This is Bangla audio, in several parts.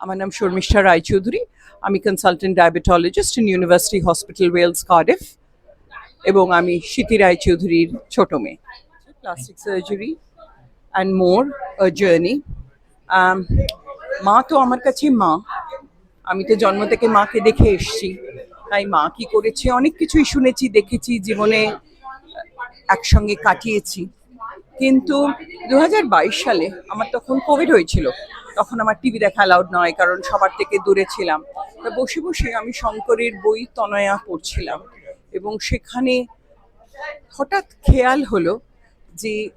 আমার নাম শর্মিষ্ঠা রায়চৌধুরী। আমি consultant diabetologist in university hospital Wales Cardiff এবং আমি স্মৃতি রায়চৌধুরীর ছোট মেয়ে। Plastic surgery and more journey মা তো আমার কাছে মা। আমি তো জন্ম থেকে মাকে দেখে এসেছি। তাই মা কি করেছে, অনেক কিছুই শুনেছি, দেখেছি, জীবনে একসঙ্গে কাটিয়েছি। কিন্তু দু হাজার বাইশ সালে আমার তখন কোভিড হয়েছিল। তখন আমার টিভি দেখা অ্যালাউড নয়, কারণ সবার থেকে দূরে ছিলাম। তা বসে বসে আমি শঙ্করের বই তনয়া পড়ছিলাম এবং সেখানে হঠাৎ খেয়াল হলো যে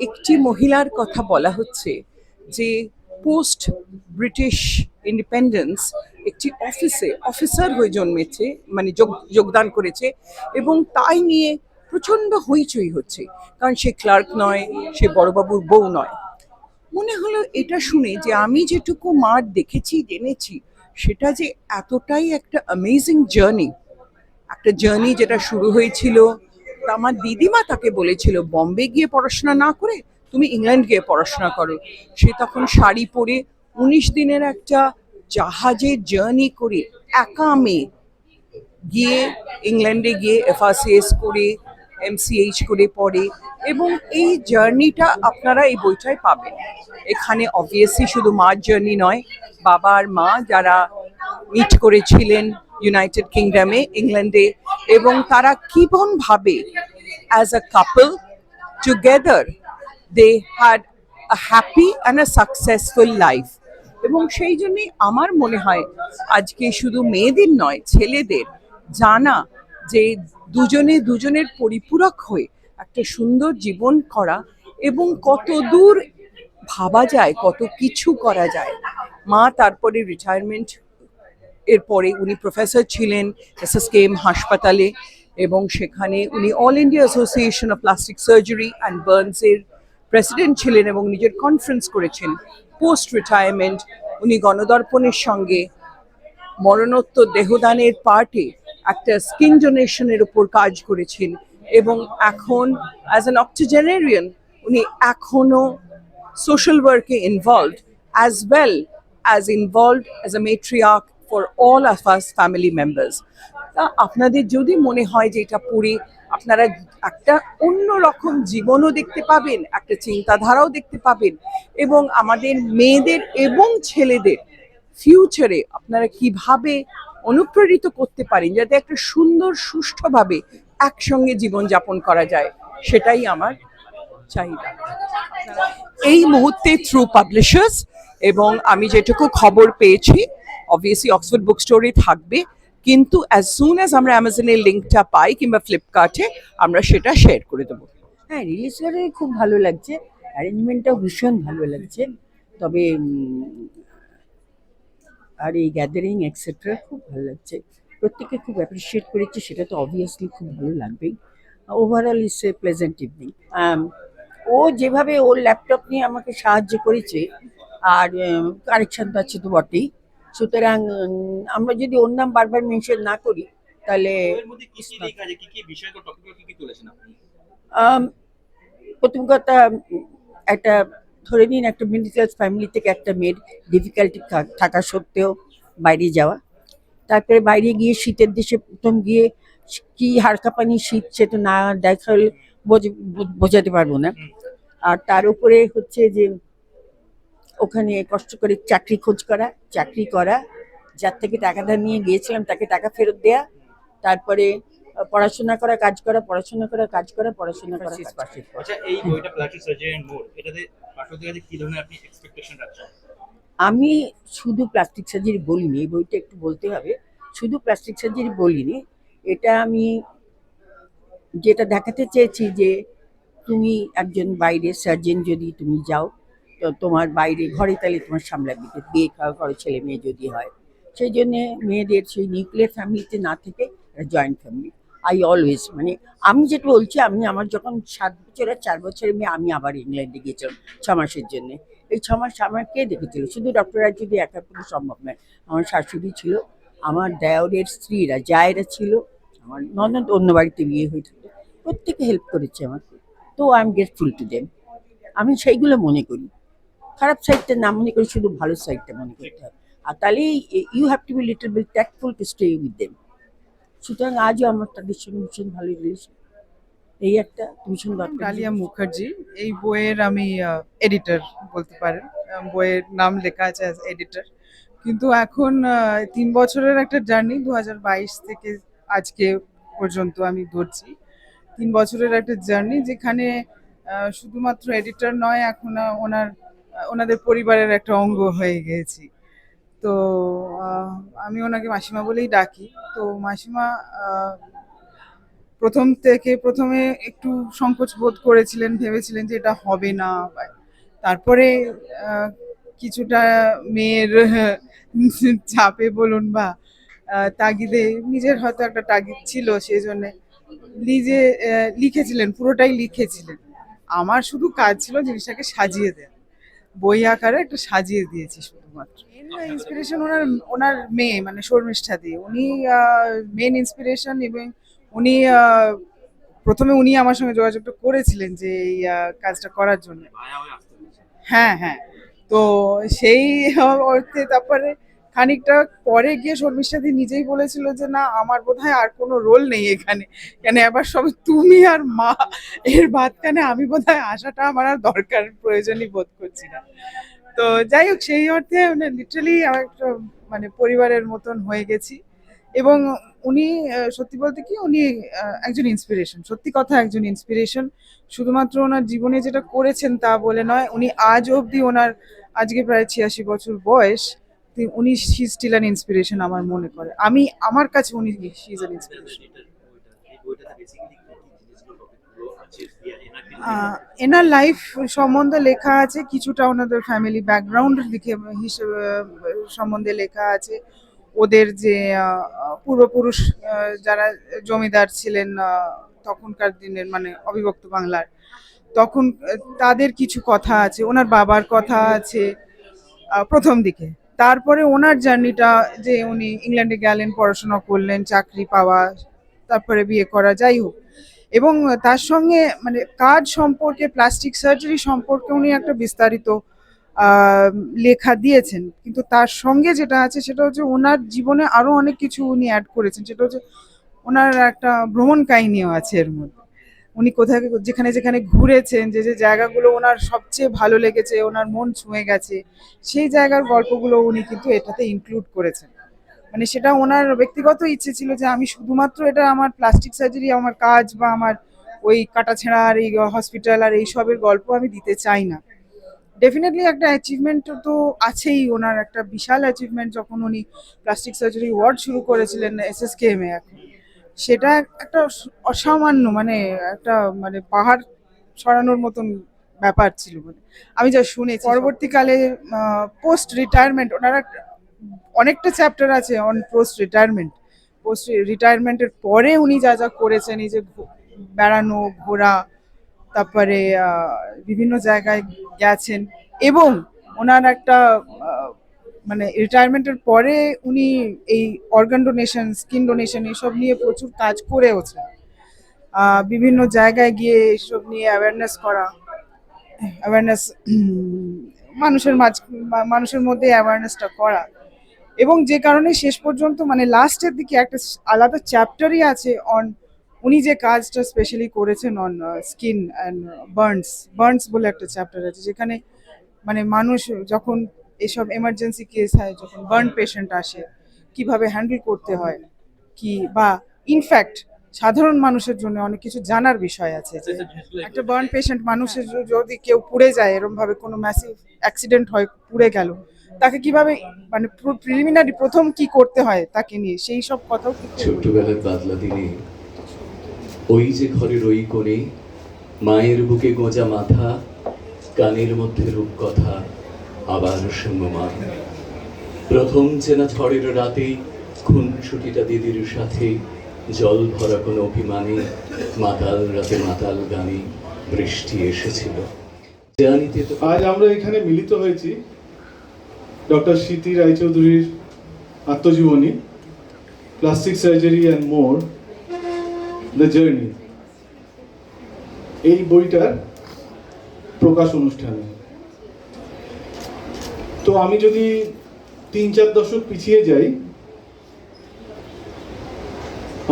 একটি মহিলার কথা বলা হচ্ছে যে পোস্ট ব্রিটিশ ইন্ডিপেন্ডেন্স একটি অফিসে অফিসার হয়ে জন্মেছে মানে যোগ- যোগদান করেছে এবং তাই নিয়ে প্রচণ্ড হইচই হচ্ছে। কারণ সে ক্লার্ক নয়, সে বড়বাবুর বউ নয়। মনে হলো এটা শুনে যে আমি যেটুকু মার দেখেছি, জেনেছি, সেটা যে এতটাই একটা অ্যামেজিং জার্নি একটা জার্নি যেটা শুরু হয়েছিল আমার দিদিমা তাকে বলেছিল বম্বে গিয়ে পড়াশোনা না করে তুমি ইংল্যান্ড গিয়ে পড়াশোনা করো। সে তখন শাড়ি পরে উনিশ দিনের একটা জাহাজে জার্নি করে একা মেয়ে গিয়ে ইংল্যান্ডে গিয়ে এফআরসিএস করে এমসিএইচ করে পড়ে এবং এই জার্নিটা আপনারা এই বইটায় পাবেন। এখানে অবভিয়াসলি শুধু মার জার্নি নয়, বাবা আর মা যারা মিট করেছিলেন ইউনাইটেড কিংডমে ইংল্যান্ডে এবং তারা কিভন ভাবে as a couple together they had a happy and a successful life এবং সেই জন্যই আমার মনে হয়, আজকে শুধু মেয়েদের নয়, ছেলেদের, জানা যে দুজনে দুজনের পরিপূরক হয়ে একটা সুন্দর জীবন করা এবং কত দূর ভাবা যায়, কত কিছু করা যায়। মা তারপরে রিটায়ারমেন্ট এরপরে উনি প্রফেসর ছিলেন এস এস কে এম হাসপাতালে এবং সেখানে উনি all India association of plastic surgery and বার্নসের president ছিলেন এবং নিজের কনফারেন্স করেছেন। পোস্ট রিটায়ারমেন্ট উনি গণদর্পণের সঙ্গে মরণোত্তর দেহদানের পার্টে একটা স্কিন ডোনেশনের উপর কাজ করেছেন এবং এখন অ্যাজ অ্যান অক্টোজেনেরিয়ান উনি এখনও সোশ্যাল ওয়ার্কে involved as well as involved as a matriarch for all of us family members. তা আপনাদের যদি মনে হয় যে এটা পড়ে আপনারা একটা অন্য রকম জীবনও দেখতে পাবেন, একটা চিন্তাধারাও দেখতে পাবেন এবং আমাদের মেয়েদের এবং ছেলেদের ফিউচারে আপনারা কীভাবে অনুপ্রেরিত করতে পারেন, যাতে একটা সুন্দর, সুষ্ঠুভাবে একসঙ্গে জীবনযাপন করা যায়, সেটাই আমার চাহিদা। এই মুহূর্তে থ্রু পাবলিশার্স এবং আমি যেটুকু খবর পেয়েছি অবভিয়াসলি অক্সফোর্ড বুক স্টোরে থাকবে, কিন্তু অ্যাজ সুন অ্যাজ আমরা অ্যামাজনের লিঙ্কটা পাই কিংবা ফ্লিপকার্টে আমরা সেটা শেয়ার করে দেবো। হ্যাঁ রিলিজ করে খুব ভালো লাগছে অ্যারেঞ্জমেন্টটাও ভীষণ ভালো লাগছে, তবে আর এই গ্যাদারিং এক্সেট্রা খুব ভালো লাগছে। প্রত্যেকে খুব অ্যাপ্রিসিয়েট করেছে সেটা তো অবভিয়াসলি খুব ভালো লাগবেই। Overall is a pleasant evening ও যেভাবে ওর ল্যাপটপ নিয়ে আমাকে সাহায্য করেছে আর কারেকশন তো আছে তো বটেই। সুতরাং আমরা যদি ওর নাম বারবার মেনশন না করি তাহলে আম, প্রথম কথা একটা ধরে নিন একটা মিডল ক্লাস ফ্যামিলি থেকে একটা মেয়ের ডিফিকাল্টি থাকা সত্ত্বেও বাইরে যাওয়া। তারপরে বাইরে গিয়ে শীতের দেশে প্রথম গিয়ে কি হাড়কাঁপানি শীত সে তো না বোঝ- বো- বোঝাতে পারব না। আর তার উপরে হচ্ছে যে ওখানে কষ্ট করে চাকরি খোঁজ করা, চাকরি করা, যার থেকে টাকা ধার নিয়ে গিয়েছিলাম তাকে টাকা ফেরত দেয়া, তারপরে পড়াশোনা করা কাজ করা পড়াশোনা করা কাজ করা পড়াশোনা করা আচ্ছা এই বইটা প্লাস্টিক সার্জারি এন্ড মোর এটাতে পাঠকদের কাছে কি ধরনের আপনি এক্সপেকটেশন রাখছেন? আমি শুধু প্লাস্টিক সার্জারি বলিনি এই বইটা একটু বলতে হবে। শুধু প্লাস্টিক সার্জারি বলিনি এটা আমি যেটা দেখাতে চেয়েছি যে তুমি একজন বাইরে সার্জন যদি তুমি যাও তো তোমার বাইরে ঘরে তাহলে তোমার সামলাবে তো বিয়ে খাওয়া করো ছেলে মেয়ে যদি হয়। সেই জন্যে মেয়েদের সেই নিউক্লিয়ার ফ্যামিলিতে না থেকে জয়েন্ট ফ্যামিলি আই অলওয়েজ মানে আমি যেটা বলছি, আমি আমার যখন সাত বছর আর চার বছরের মেয়ে, আমি আবার ইংল্যান্ডে গিয়েছিলাম ছ মাসের জন্য। এই ছ মাস আমার কে দেখেছিল? শুধু ডক্টররা যদি একা পক্ষে সম্ভব নয়। আমার শাশুড়ি ছিল, আমার দেওরের স্ত্রীরা, জায়েরা ছিল, আমার ননদ অন্য বাড়িতে বিয়ে হয়ে থাকতো প্রত্যেকে হেল্প করেছে আমাকে। তো I am grateful to them আমি সেইগুলো মনে করি। খারাপ সাইডটা না মনে করি, শুধু ভালো সাইডটা মনে করতে হবে আর তাহলে you have to be little bit tactful to stay with them সুতরাং আজও আমার তাদের সঙ্গে ভীষণ ভালো রিলেশন এই একটা ভীষণ দরকার। ডালিয়া মুখার্জি এই বইয়ের আমি এডিটর বলতে পারেন। বইয়ের নাম লেখা আছে অ্যাজ এডিটর কিন্তু এখন তিন বছরের একটা জার্নি দু হাজার বাইশ থেকে আজকে পর্যন্ত আমি ধরছি। তিন বছরের একটা জার্নি যেখানে শুধুমাত্র এডিটর নয় এখন ওনার ওনাদের পরিবারের একটা অঙ্গ হয়ে গেছি। তো আমি ওনাকে মাসিমা বলেই ডাকি। তো মাসিমা প্রথম থেকে প্রথমে একটু সংকোচ বোধ করেছিলেন, ভেবেছিলেন যে এটা হবে না। তারপরে কিছুটা মেয়ের চাপে বলুন বা তাগিদে নিজের হয়তো একটা তাগিদ ছিল সেই জন্যে নিজে লিখেছিলেন, পুরোটাই লিখেছিলেন। আমার শুধু কাজ ছিল জিনিসটাকে সাজিয়ে দেওয়া। বই আকারে একটা সাজিয়ে দিয়েছি শুধুমাত্র। ইন্সপিরেশন ওনার ওনার মেয়ে মানে শর্মিষ্ঠা দিয়ে উনি মেন ইন্সপিরেশন এবং উনি প্রথমে উনি আমার সঙ্গে যোগাযোগটা করেছিলেন যে এই কাজটা করার জন্য। হ্যাঁ হ্যাঁ তো সেই অর্থে তারপরে খানিকটা পরে গিয়ে শর্মিষ্ঠাদি নিজেই বলেছিল যে, না, আমার বোধহয় আর কোনো রোল নেই এখানে। কেন এবার সব তুমি আর মা, এর মাঝখানে আমি বোধ হয় আসাটা আমার আর দরকার, প্রয়োজনই বোধ করছি না। তো যাই হোক, সেই অর্থে লিটারালি একটা মানে পরিবারের মতন হয়ে গেছি। এবং উনি সত্যি বলতে কি, উনি একজন ইন্সপিরেশন সত্যি কথা, একজন ইন্সপিরেশন শুধুমাত্র ওনার জীবনে যেটা করেছেন তা বলে নয়, উনি আজ অবধি ওনার, আজকে প্রায় ছিয়াশি বছর বয়স। উনি শি স্টিল অ্যান ইন্সপিরেশন আমার মনে করে। আমি, আমার কাছে উনি শি ইজ অ্যান ইন্সপিরেশন এনার লাইফ সম্বন্ধে লেখা আছে, কিছুটা ওনাদের ফ্যামিলি ব্যাকগ্রাউন্ড লিখে হিসেবে সম্বন্ধে লেখা আছে। ওদের যে পূর্বপুরুষ যারা জমিদার ছিলেন তখনকার দিনের মানে অবিভক্ত বাংলার, তখন তাদের কিছু কথা আছে। ওনার বাবার কথা আছে প্রথম দিকে। তারপরে ওনার জার্নিটা যে উনি ইংল্যান্ডে গেলেন, পড়াশোনা করলেন, চাকরি পাওয়া, তারপরে বিয়ে করা, যাই হোক। এবং তার সঙ্গে মানে কাজ সম্পর্কে প্লাস্টিক সার্জারি সম্পর্কে উনি একটা বিস্তারিত লেখা দিয়েছেন। কিন্তু তার সঙ্গে যেটা আছে সেটা হচ্ছে ওনার জীবনে আরও অনেক কিছু উনি অ্যাড করেছেন। সেটা হচ্ছে ওনার একটা ভ্রমণ কাহিনীও আছে এর মধ্যে। উনি কোথায় যেখানে যেখানে ঘুরেছেন, যে যে জায়গাগুলো ওনার সবচেয়ে ভালো লেগেছে, ওনার মন ছুঁয়ে গেছে, সেই জায়গার গল্পগুলো উনি কিন্তু এটাতে ইনক্লুড করেছেন। মানে সেটা ওনার ব্যক্তিগত ইচ্ছে ছিল যে আমি শুধুমাত্র এটা আমার প্লাস্টিক সার্জারি আমার কাজ বা আমার ওই কাটাছেঁড়া আর এই হসপিটাল আর এই সবের গল্প আমি দিতে চাই না। ডেফিনেটলি একটা অ্যাচিভমেন্ট তো আছেই, ওনার একটা বিশাল অ্যাচিভমেন্ট যখন উনি প্লাস্টিক সার্জারি ওয়ার্ড শুরু করেছিলেন এস এস কে এম এ এখন। সেটা একটা অসামান্য মানে একটা মানে পাহাড় সরানোর মতন ব্যাপার ছিল মানে আমি যা শুনেছি পরবর্তীকালে পোস্ট রিটায়ারমেন্ট ওনারা অনেকটা চ্যাপ্টার আছে অন পোস্ট রিটায়ারমেন্ট পোস্ট রিটায়ারমেন্টের পরে উনি যা যা করেছেন এই যে বেড়ানো ঘোরা তারপরে বিভিন্ন জায়গায় গেছেন এবং ওনার একটা মানে রিটায়ারমেন্টের পরে উনি এই অর্গান ডোনেশন স্কিন ডোনেশন এসব নিয়ে প্রচুর কাজ করেওছেন বিভিন্ন জায়গায় গিয়ে এসব নিয়ে অ্যাওয়ারনেস করা। অ্যাওয়ারনেস মানুষের মাঝ মানুষের মধ্যে অ্যাওয়ারনেসটা করা। এবং যে কারণে শেষ পর্যন্ত মানে লাস্টের দিকে একটা আলাদা চ্যাপ্টারই আছে অন উনি যে কাজটা স্পেশালি করেছেন on skin and burns burns বলে একটা চ্যাপ্টার আছে, যেখানে মানে মানুষ যখন এসব এমার্জেন্সি কেস হয় যখন বার্ন পেশেন্ট আসে, কীভাবে হ্যান্ডেল করতে হয়, কি বা ইনফ্যাক্ট সাধারণ মানুষের জন্য অনেক কিছু জানার বিষয় আছে যে একটা বার্ন পেশেন্ট মানুষের যদি কেউ পুড়ে যায় এরকম ভাবে কোনো ম্যাসিভ অ্যাক্সিডেন্ট হয়, পুড়ে গেল, তাকে কীভাবে মানে প্রিলিমিনারি প্রথম কি করতে হয় তাকে নিয়ে সেই সব কথাও ছোট্টবেলার বাদলা দিনে ওই যে ঘরের ওই কোণে মায়ের বুকে গোঁজা মাথা, কানের মধ্যে রূপকথা আবার সঙ্গমান প্রথম চেনা ঝড়ের রাতে খুনসুটিটা দিদির সাথে, জল ভরা কোনো অভিমানে মাতাল রাতে মাতাল গানে বৃষ্টি এসেছিল। জানিতে তো আজ আমরা এখানে মিলিত হয়েছি ডক্টর স্মৃতি রায়চৌধুরীর আত্মজীবনী, plastic surgery and more, the journey. এই বইটার প্রকাশ অনুষ্ঠানে। তো আমি যদি তিন চার দশক পিছিয়ে যাই,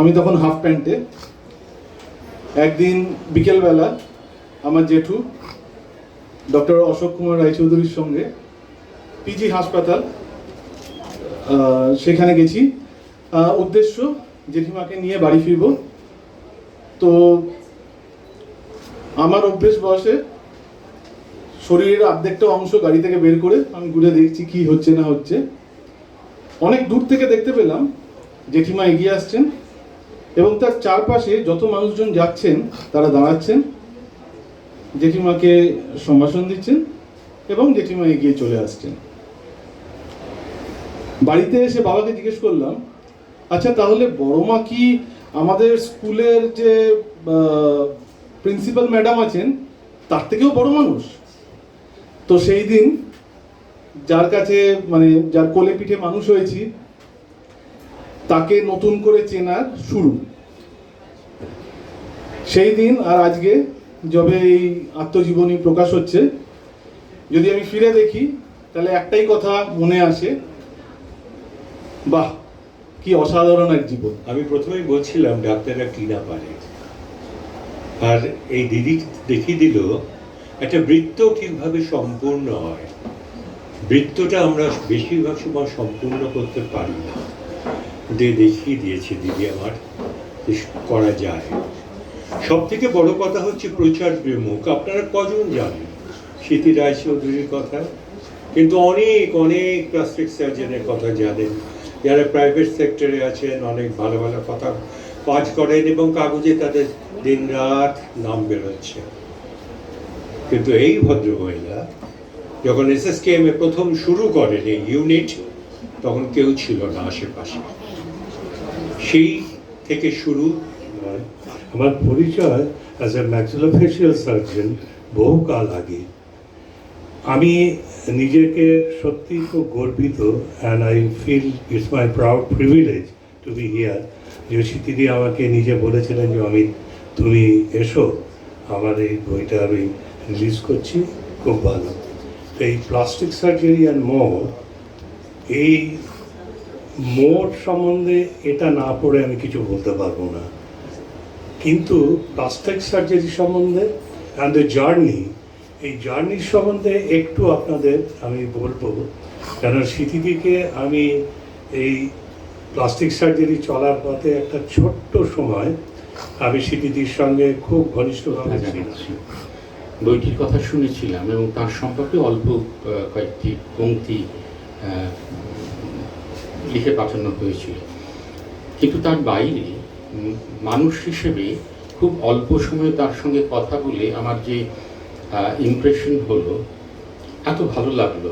আমি তখন হাফ প্যান্টে একদিন বিকেলবেলা আমার জেঠু ডক্টর অশোক কুমার রায়চৌধুরীর সঙ্গে পিজি হাসপাতাল সেখানে গেছি। উদ্দেশ্য, জেঠিমাকে নিয়ে বাড়ি ফিরব। তো আমার অভ্যেস বয়সে শরীরের অর্ধেকটা অংশ গাড়ি থেকে বের করে আমি ঘুরে দেখছি কি হচ্ছে না হচ্ছে। অনেক দূর থেকে দেখতে পেলাম, জেঠিমা এগিয়ে আসছেন এবং তার চারপাশে যত মানুষজন যাচ্ছেন, তারা দাঁড়াচ্ছেন। জেঠিমাকে সম্ভাষণ দিচ্ছেন এবং জেঠিমা এগিয়ে চলে আসছেন। বাড়িতে এসে বাবাকে জিজ্ঞেস করলাম আচ্ছা তাহলে বড় মা কি আমাদের স্কুলের যে প্রিন্সিপাল ম্যাডাম আছেন, তার থেকেও বড় মানুষ? তো সেই দিন যার কাছে মানে যার কোলে পিঠে মানুষ হয়েছি, তাকে নতুন করে চেনার শুরু। সেই দিন আর আজকে যবে এই আত্মজীবনী প্রকাশ হচ্ছে, যদি আমি ফিরে দেখি, তাহলে একটাই কথা মনে আসে, বাহ, কি অসাধারণ এক জীবন। আমি প্রথমেই বলছিলাম, ডাক্তাররা কি না পারে। আর এই দিদি দেখিয়ে দিল একটা বৃত্ত কীভাবে সম্পূর্ণ হয়? বৃত্তটা আমরা বেশিরভাগ সময় সম্পূর্ণ করতে পারি না। যে দেখিয়ে দিয়েছে দিদি আমার করা যায়। সব থেকে বড় কথা হচ্ছে প্রচার বিমুখ। আপনারা কজন জানেন? স্মৃতি রায়চৌধুরীর কথা। কিন্তু অনেক অনেক প্লাস্টিক সার্জনের কথা জানেন। যারা প্রাইভেট সেক্টরে আছেন, অনেক ভালো ভালো কথা কাজ করেন এবং কাগজে তাদের দিনরাত নাম বেরোচ্ছে। কিন্তু এই ভদ্রমহিলা যখন এস এস কে প্রথম শুরু করেন এই ইউনিট তখন কেউ ছিল না আশেপাশে। সেই থেকে শুরু আমার পরিচয় অ্যাজ এ ম্যাক্সিলোফেশিয়াল সার্জন বহুকাল আগে। আমি নিজেকে সত্যি খুব গর্বিত and I feel it's my proud privilege to be here যে স্মৃতিদি আমাকে নিজে বলেছিলেন যে আমি তুমি এসো। আমার এই বইটা আমি রিলিজ করছি, খুব ভালো। তো এই প্লাস্টিক সার্জারি অ্যান্ড মোর এই মোট সম্বন্ধে এটা না পড়ে আমি কিছু বলতে পারব না। কিন্তু প্লাস্টিক সার্জারি সম্বন্ধে অ্যান্ড দ্য জার্নি এই জার্নির সম্বন্ধে একটু আপনাদের আমি বলব। কেন স্মৃতিদিকে আমি এই প্লাস্টিক সার্জারি চলার পথে একটা ছোট্ট সময় আমি স্মৃতিদির সঙ্গে খুব ঘনিষ্ঠভাবে ছিলাম। বইটির কথা শুনেছিলাম এবং তার সম্পর্কে অল্প কয়েকটি আহ, লিখে পাঠানো হয়েছিল। কিন্তু তার বাইরে মানুষ হিসেবে খুব অল্প সময়ে তার সঙ্গে কথা বলে আমার যে ইমপ্রেশন হলো এত ভালো লাগল।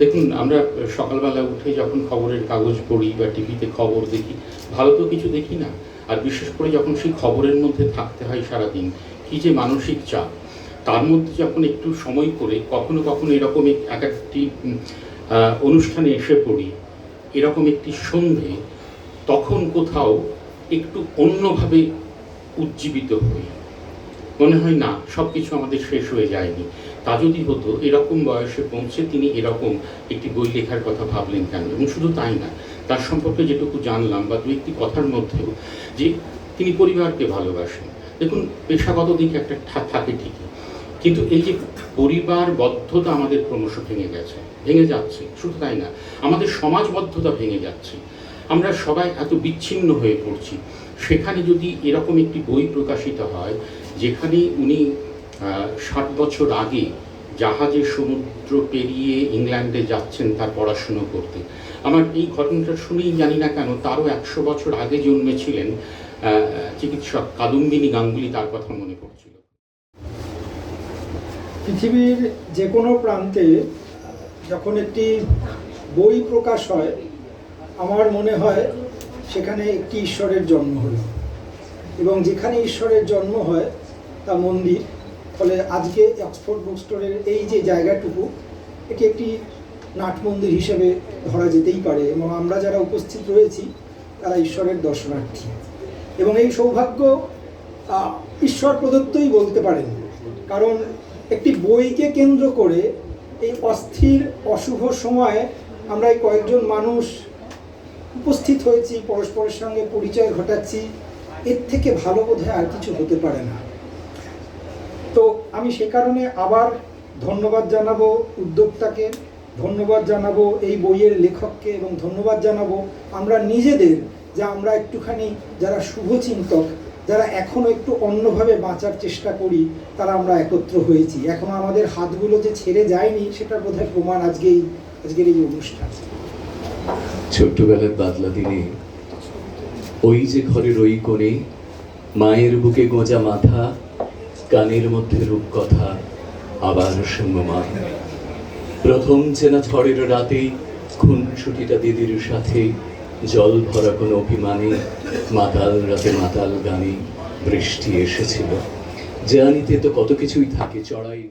দেখুন আমরা সকালবেলা উঠে যখন খবরের কাগজ পড়ি বা টিভিতে খবর দেখি ভালো তো কিছু দেখি না। আর বিশেষ করে যখন সেই খবরের মধ্যে থাকতে হয় সারাদিন কী যে মানসিক চাপ। তার মধ্যে যখন একটু সময় করে কখনো কখনো এরকম এক এক একটি অনুষ্ঠানে এসে পড়ি, এরকম একটি সন্ধে, তখন কোথাও একটু অন্যভাবে উজ্জীবিত হই। মনে হয়, না সব কিছু আমাদের শেষ হয়ে যায়নি। তা যদি হতো, এরকম বয়সে পৌঁছে তিনি এরকম একটি বই লেখার কথা ভাবলেন কেন? এবং শুধু তাই না, তার সম্পর্কে যেটুকু জানলাম বা দু একটি কথার মধ্যেও, যে তিনি পরিবারকে ভালোবাসেন। দেখুন, পেশাগত দিকে একটা থাকে ঠিকই। কিন্তু এই যে পরিবারবদ্ধতা আমাদের ক্রমশ ভেঙে গেছে, ভেঙে যাচ্ছে, শুধু তাই না, আমাদের সমাজবদ্ধতা ভেঙে যাচ্ছে। আমরা সবাই এত বিচ্ছিন্ন হয়ে পড়ছি। সেখানে যদি এরকম একটি বই প্রকাশিত হয়, যেখানে উনি ষাট বছর আগে জাহাজে সমুদ্র পেরিয়ে ইংল্যান্ডে যাচ্ছেন তার পড়াশুনো করতে। আমার এই ঘটনাটা শুনেই জানি না কেন, তারও একশো বছর আগে জন্মেছিলেন চিকিৎসক কাদম্বিনী গাঙ্গুলি তার কথা মনে পড়ছিল পৃথিবীর যে কোনো প্রান্তে যখন একটি বই প্রকাশ হয়, আমার মনে হয় সেখানে একটি ঈশ্বরের জন্ম হলো। এবং যেখানে ঈশ্বরের জন্ম হয়, তা মন্দির। ফলে আজকে অক্সফোর্ড বুক স্টোরের এই যে জায়গাটুকু, এটি একটি নাট মন্দির হিসেবে ধরা যেতেই পারে। এবং আমরা যারা উপস্থিত রয়েছি, তারা ঈশ্বরের দর্শনার্থী। এবং এই সৌভাগ্য ঈশ্বর প্রদত্তই বলতে পারেন। কারণ একটি বইকে কেন্দ্র করে এই অস্থির, অশুভ সময়ে আমরা এই কয়েকজন মানুষ উপস্থিত হয়েছি, পরস্পরের সঙ্গে পরিচয় ঘটাচ্ছি। এর থেকে ভালো বোধহয় আর কিছু হতে পারে না। তো আমি সে কারণে আবার ধন্যবাদ জানাব উদ্যোক্তাকে, ধন্যবাদ জানাব এই বইয়ের লেখককে এবং ধন্যবাদ জানাব আমরা নিজেদের, যে আমরা একটুখানি যারা শুভচিন্তক যারা এখনও একটু অন্যভাবে বাঁচার চেষ্টা করি, তারা আমরা একত্র হয়েছি। এখনও আমাদের হাতগুলো যে ছেড়ে যায়নি, সেটার বোধহয় প্রমাণ আজকেই, আজকের এই অনুষ্ঠান। ছোট্টবেলার বাদলা দিনে ওই যে ঘরের ওই কোণে মায়ের বুকে গোঁজা মাথা, কানের মধ্যে রূপকথা, আবার সঙ্গমান প্রথম চেনা ঝড়ের রাতে খুনসুটিটা দিদির সাথে জল ভরা কোনো অভিমানে মাতাল, রাতে মাতাল গানে বৃষ্টি এসেছিল। জানিতে তো কত কিছুই থাকে, চড়াই